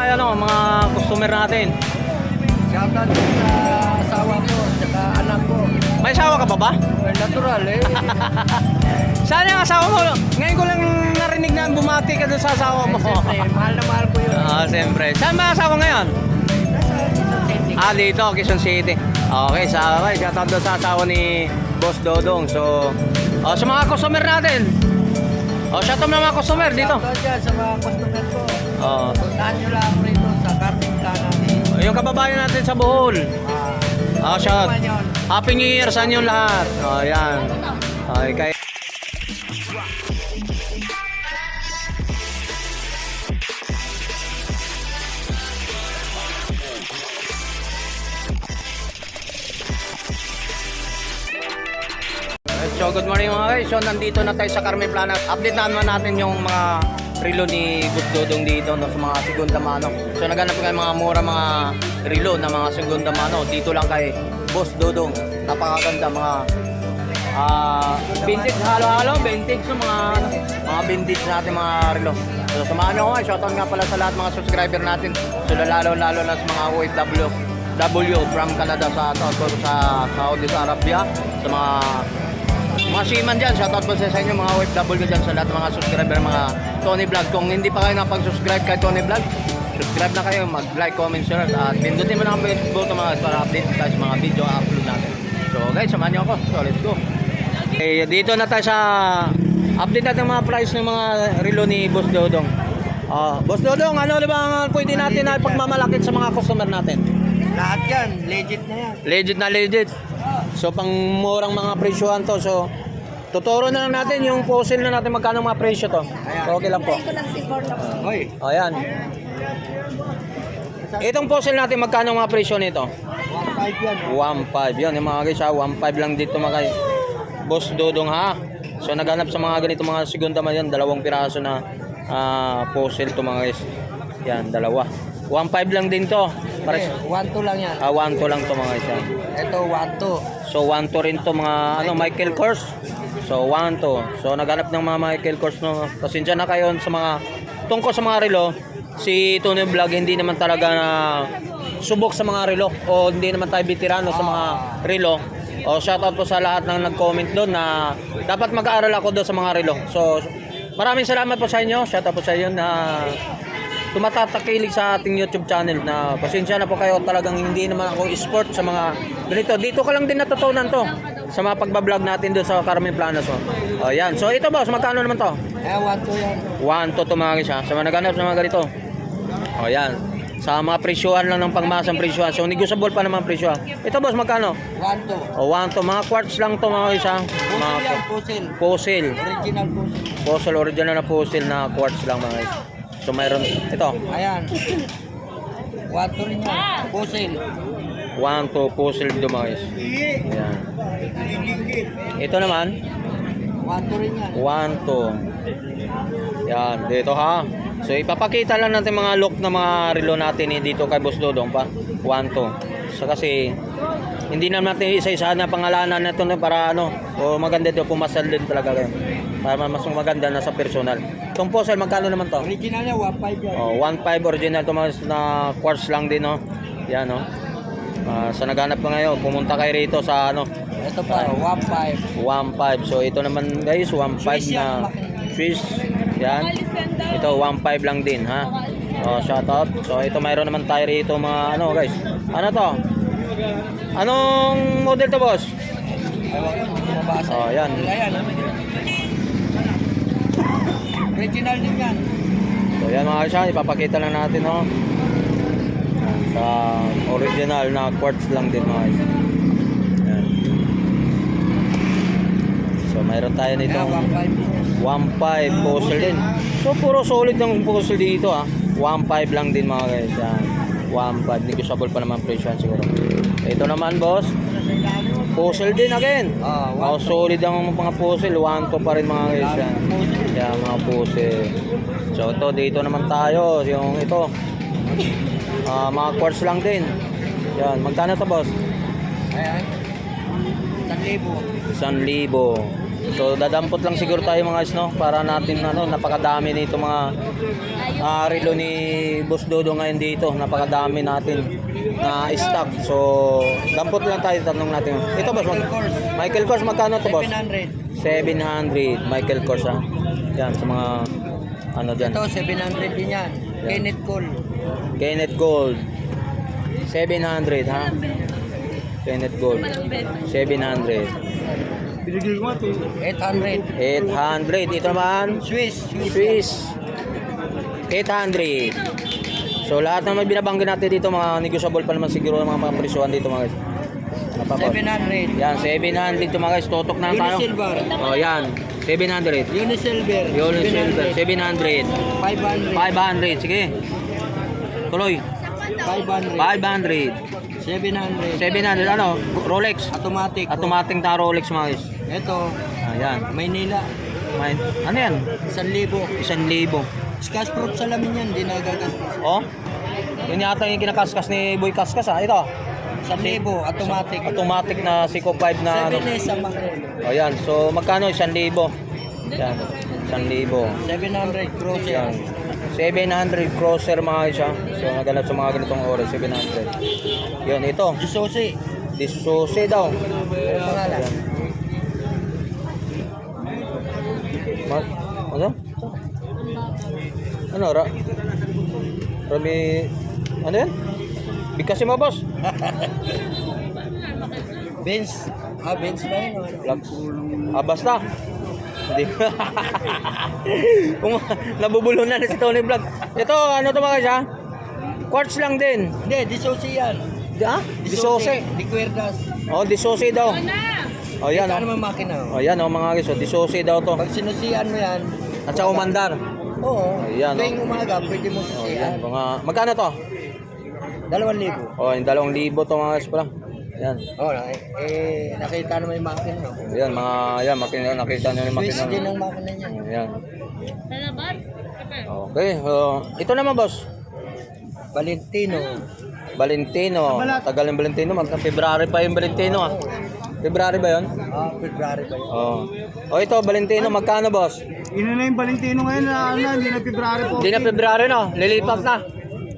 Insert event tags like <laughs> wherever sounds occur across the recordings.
tayo no, mga customer natin. Shoutout sa asawa ko, saka anak ko. May asawa ka ba ba? Well, natural eh. <laughs> Saan yung asawa mo? Ngayon ko lang narinig na bumati ka doon sa asawa mo. Siyempre, mahal na mahal ko yun. <laughs> Ah, siyempre. Saan ba asawa ngayon? Ah, dito, Quezon City. Okay, sa okay, shout out doon sa asawa ni Boss Dodong. So, oh, sa mga customer natin. Oh, shout out ng mga customer dito. Shoutout dyan sa mga customer ko. Oh, Puntahan nyo lang ako rito sa Carting Plana. yung kababayan natin sa Bohol. Ah, naman yun. Happy New Year sa inyong lahat. Oh, yan. Okay, kay So good morning mga guys. So nandito na tayo sa Carmen Planas. Update naman natin yung mga relo ni Boss Dodong dito no, sa mga segunda mano. So naghanap ko ng mga mura mga relo na mga segunda mano dito lang kay Boss Dodong. Napakaganda mga ah vintage halo-halo, vintage so mga mga vintage natin mga relo. So samahan niyo ako. eh. Shoutout nga pala sa lahat mga subscriber natin. So lalo lalo na sa mga OFW W from Canada sa sa, sa Saudi Arabia sa mga mga seaman dyan, shoutout po sa inyo mga OFW dyan sa lahat ng mga subscriber mga Tony Vlog. Kung hindi pa kayo napag-subscribe kay Tony Vlog, subscribe na kayo, mag-like, comment, share, at pindutin mo na ang button mga para update tayo sa mga video upload natin. So guys, samahan niyo ako. So let's go. Okay, dito na tayo sa update natin mga price ng mga relo ni Boss Dodong. Ah, Boss Dodong, ano ba ang pwede natin na ipagmamalakit sa mga customer natin? Lahat yan, legit na yan. Legit na legit. So pang murang mga presyohan to. So tuturo na lang natin yung fossil na natin magkano mga presyo to. So, okay lang po. Hoy, Ayan. Itong fossil natin magkano mga presyo nito? 1.5 yan. 1.5 yun yung mga guys ha 1.5 lang dito mga guys boss dudong ha so naghanap sa mga ganito mga segunda man yan dalawang piraso na ah, fossil to mga guys yan dalawa 1.5 lang din to Okay, 1.2 lang yan. ah, 1 to lang to mga guys ha. Ito, 1.2. So 1 to rin to mga ano Michael Kors. So 1 to. So naghanap ng mga Michael Kors no. Pasensya na kayo sa mga tungkol sa mga relo. Si Tony Vlog hindi naman talaga na subok sa mga relo o hindi naman tayo veterano sa mga relo. O shoutout po sa lahat ng nag-comment doon na dapat mag-aaral ako doon sa mga relo. So maraming salamat po sa inyo. Shoutout po sa inyo na tumatakilig sa ating YouTube channel na pasensya na po kayo talagang hindi naman ako sport sa mga ganito. Dito ko lang din natutunan to sa mga pagbablog natin doon sa Carmen Planas. Oh. oh yan. So ito boss, magkano naman to? Eh, 1.2 yan. 1 to tumangis ha. Sa mga naghanap sa mga ganito. Oh yan. Sa mga presyohan lang ng pangmasang presyohan. So negotiable pa naman presyohan. Ito boss, magkano? 1.2. O 1 to. Mga quartz lang to mga isa. Pusil Mga yan, pusil. fossil. Original pusil. Fossil, original na fossil na quartz lang mga isa. So mayroon ito. Ayan. 1.2 rin yan. Pusil. 1 to fossil dito mga guys. Ayan. Ito naman, 1.2 rin yan. 1 to. Yan, dito ha. So ipapakita lang natin mga look na mga relo natin eh, dito kay Boss Dodong pa. 1 to. So kasi hindi naman natin isa-isa na pangalanan na ito na para ano, o maganda dito pumasal din talaga kayo. Para mas maganda na sa personal. Itong fossil magkano naman to? Original yan, 1.5 yan. Oh, 1.5 original to mga na quartz lang din no. Yan no. Ah, sa naghanap ko ngayon, pumunta kayo rito sa ano, Ito pa, 1.5. 1.5. So ito naman guys, 1.5 Swiss yan, na. Swiss. Yan. Ito 1.5 lang din ha. Oh, shout out. So ito mayroon naman tayo rito mga ano guys. Ano to? Anong model to boss? Oh, yan. Ayan. Original din yan. So yan mga guys, ipapakita lang natin no. Sa original na quartz lang din mga guys. Yan. So mayroon tayo nito Ayan, 1.5. 1.5 fossil din. So puro solid ng fossil dito ah. 1.5 lang din mga guys. Yan. 1.5 negotiable pa naman presyo siguro. Ito naman boss. Fossil din again. Ah, Oh, solid ang mga fossil. 1 to pa rin mga guys yan. Yan mga fossil. So ito dito naman tayo. Yung ito. Ah, mga quartz lang din. Yan. Magkano to boss? Ayan. 1,000. 1,000. So dadampot lang siguro tayo mga guys no para natin ano napakadami nito mga ah, relo ni Boss Dodo ngayon dito. Napakadami natin na stock. So dampot lang tayo tanong natin. Ito boss, mag- Michael Kors magkano to boss? 700. 700 Michael Kors ha. Yan sa mga ano diyan. Ito, 700 din yan. Kenneth Cole. Kenneth Gold. 700 ha. Kenneth Gold. 700. 800. 800. Ito naman, Swiss. Swiss. 800. So lahat naman binabanggit natin dito mga negotiable pa naman siguro mga mga presyuhan dito mga guys. Napapa- 700. Yan, 700 ito mga guys. Totok na tayo. Unisilver. Oh, yan. 700. Unisilver. Yun, silver. 700. 500. 500. Sige. Tuloy. 500. 500. 700. 700. Ano? Rolex. Automatic. Automatic na Rolex mga guys. Ito, Ayan. Maynila. May, ano yan? 1,000. Isang libo. Scash proof salamin yan, di nagagastos. Oh? Yun yata yung kinakaskas ni Boy Kaskas ha. Ito. 1,000, automatic. Automatic na Seiko 5 na ano. 7 sa Macron. O yan. So magkano? Isang libo. Yan. Isang libo. 700 crosser. Yan. 700 crosser mga isa. So naganap sa mga ganitong oras. 700. Yun. Ito. Susi. Disose daw. Ano pangalan? Ma ano? Ano? Ra Rabi... Ano yan? Bigkasin mo, boss. <laughs> Benz. Ah, Benz ba yun? Ah, basta. Hindi. <laughs> Kung nabubulon na si Tony Vlog. Ito, ano to mga guys ha? Quartz lang din. Hindi, Disose yan. Di, ah? Disose. Di cuerdas. Oh, disose daw. Oh, yan Ano oh. naman makina? Oh, oh. yan oh mga guys. Oh, disose daw to. Pag sinusian mo yan, At saka umandar. oo. Ayan, Tuwing umaga, pwede mo Oh, yan. susian. Mga, magkano to? Dalawang libo. Oh, yung dalawang libo to mga guys pala. Yan. Oo, na, eh, nakita naman yung makina. no? Yan, mga, yan, makina, nakita nyo yung Swiss makina. din ang makina niya. Yan. Okay, oh, ito naman boss. Valentino. Valentino. Tagal yung Valentino. Mag February pa yung Valentino ah. February ba yun? Ah, February ba yun? Oo. Oh. ito, Valentino. Magkano boss? Ino na yung Valentino ngayon na ano, hindi na February po. Hindi na February no. Lilipat na.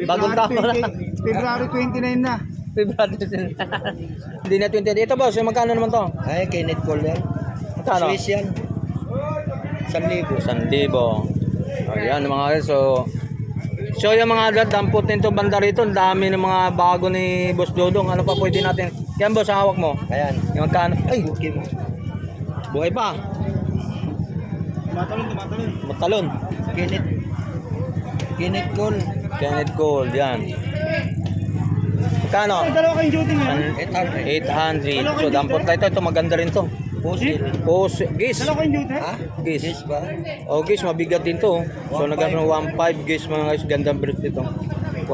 Bagong taon na. February 29 na. <laughs> Hindi na 20. Ito boss, yung magkano naman to? Ay, Kenneth Cole yan. Magkano? Swiss yan. San libo. San libo. Ayan mga guys. So, so yung mga dampot nito banda rito, ang dami ng mga bago ni Boss Dodong. Ano pa pwede natin? Yan boss, ang hawak mo. Ayan. Yung magkano? Ay, Okay mo. buhay pa. Tumatalon, tumatalon. Matalon. Kenneth. Kenneth Cole. Kenneth Gold, yan. Magkano? Ay, dalawa kayong duty ngayon. 800. 800. So, dampot tayo ito. Ito maganda rin to. Pusil. Oh, gis. Dalawa kayong duty? Ha? Gis. Yes ba? Oh, gis, mabigat din to. So, nagkaroon ng 1.5 gis mga guys. Gandang breed dito. 1.5.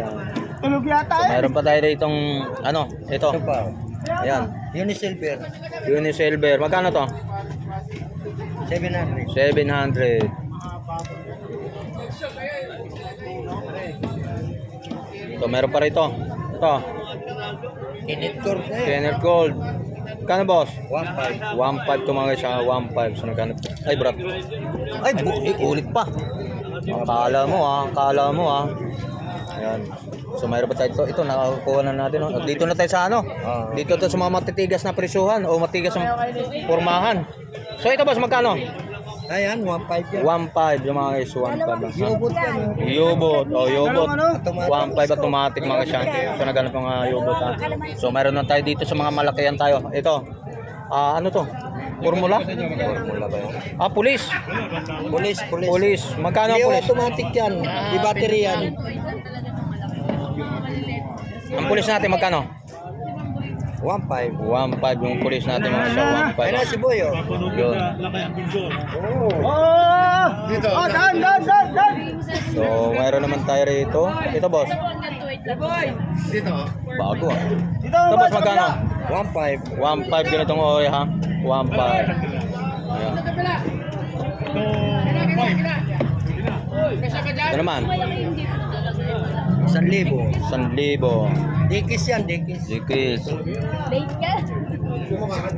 Yan. Tulog yata So, eh. mayroon pa tayo ditong, ano, ito. Ito pa. Ayan. Unisilver. Unisilver. Magkano to? 700. 700. So, meron pa rito. Ito. Kenneth. Eh. Kenneth Gold. Kano boss? 1.5. 1.5 to mga guys, ah, 1.5. So, nagkano? Ay, brat. Ay, bu- eh, ulit pa. Kala mo ah, kala mo ah. Ayan. So, mayroon pa tayo ito. Ito, nakakuha na natin. Oh. Dito na tayo sa ano? Ah. Dito to sa mga matitigas na presyuhan o matigas na pormahan. So, ito boss, magkano? Ayan, 1.5 yan. 1.5 yung mga guys, 1.5 lang. Yobot yan. Yobot, oh yobot. Ano? 1.5 automatic mga siya. So naghanap ng mga yobot ha. So meron na tayo dito sa mga malakihan tayo. Ito. Ah, ano to? Formula? Formula ba yun? Ah, pulis. Police, police. Pulis. Magkano ang Hindi, pulis? automatic yan. Di battery yan. Ang pulis natin magkano? 1.5. 1.5 yung pulis natin mga siya. Ayun na si Boy, oh. 1.5. Yun. Oh! Dito. Oh, dan, dan, dan, dan. So mayroon naman tayo rito. Ito boss. Bago ah. Dito, Ito boss magkano? 1.5. 1.5 ganitong oy ha. 1.5. Ayan. Ito naman. 1,000. 1,000. Di Dikis yan, dikis. Dikis. Late ka?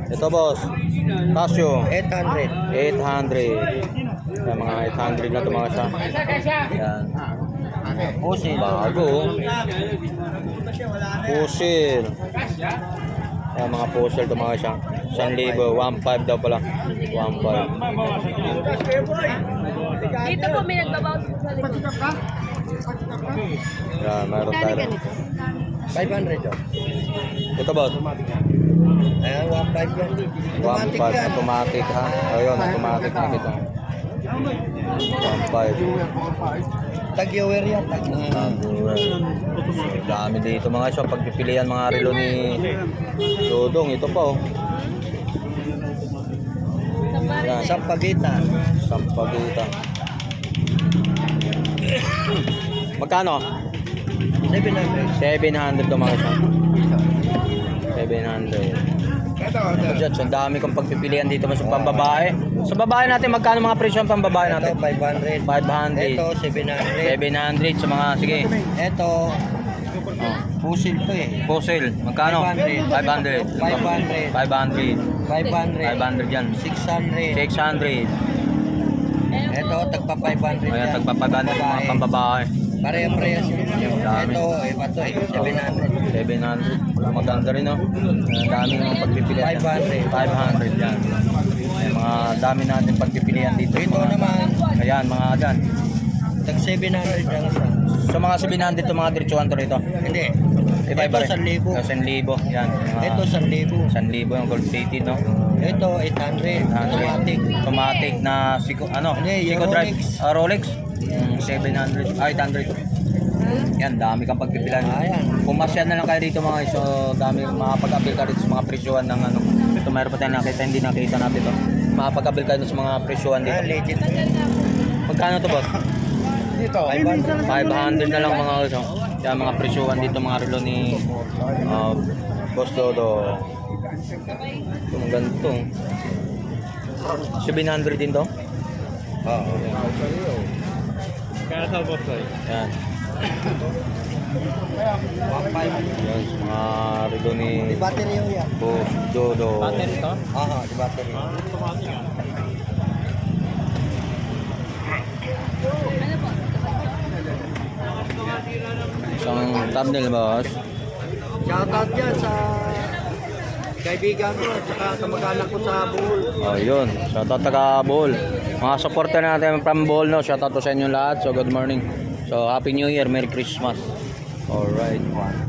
Ito boss. Casio. 800. 800. Yan, mga 800 na ito mga siya. Yan. Pusin. Bago. Pusil. Yan, mga pusil ito mga siya. 1,000. 1,500 daw pala. 1,500. Dito po may nagbabawas po sa likod. Yan, mayroon Kani tayo. Ganito? 500 yun. Ito boss. Ayan, 1.5 yan. Automatic 1,500 yan. automatic ha. Ayun, automatic na kita. 1,500. Tag-viewer yan. Tag-viewer. Dami dito mga siya. Pagpipilian mga relo ni Dodong. Ito pa oh. Yan. Sa pagitan. Sampagita. Magkano? 700. 700 to mga siya. 700. Diyan, so ang dami kong pagpipilian dito mas pambabae. Sa babae natin, magkano mga presyo ang pambabae Ito, natin? 500. 500. Ito, 700. 700 sa mga, sige. Ito, Oh. pusil to eh. Fossil, magkano? 500. 500. 500. 500. 500 yan. 600. 600. Ito, tagpa 500 Ayan, yan. tagpapaganda sa mga Babae. pambabae. Pare-parehas yun. Dami. Ito, iba to eh. 700. 700. Maganda rin, no? Ang dami ng pagpipilian. 500. 500 yan. Ayan, mga dami natin pagpipilian dito. Ito Mga- naman, Ayan, mga dyan. tag 700 lang isa. So mga 700 to mga diretsuhan to rito. Hindi. Iba-iba Ito, rin. 1,000. 1,000. Yan. Mga 1,000. 1,000 yung gold plated, no? Ito, 800. Automatic. Automatic na Seiko, ano? Hindi, Drive. Rolex. Ah, Rolex. Mm, 700. Ah, 800. Yan, dami kang pagpipilan. Ayan. Pumasya na lang kayo dito mga iso, dami makapag-abil ka dito sa mga presyuhan ng ano. Ito mayroon pa tayong nakita, hindi nakita natin ito. Makapag-abil kayo sa mga presyuhan Ah, dito. legit. Magkano to boss? <laughs> Dito, 500. 500 na lang mga iso. Yan, mga presyuhan dito mga relo ni uh, Boss Dodo. Ito, ang ganito. 700 din to? Oo. Yan. 1,500. Yan, mga relo ni Di battery yung yan. Boss Dodo. Aha, di battery. Isang thumbnail boss. Shoutout yan sa kaibigan ko at saka kamag-anak ko sa Bohol. Oh, yun. Shoutout taga Bohol. Mga supporter natin from Bohol, no? Shoutout to sa inyo lahat. So, good morning. So, Happy New Year. Merry Christmas. Alright.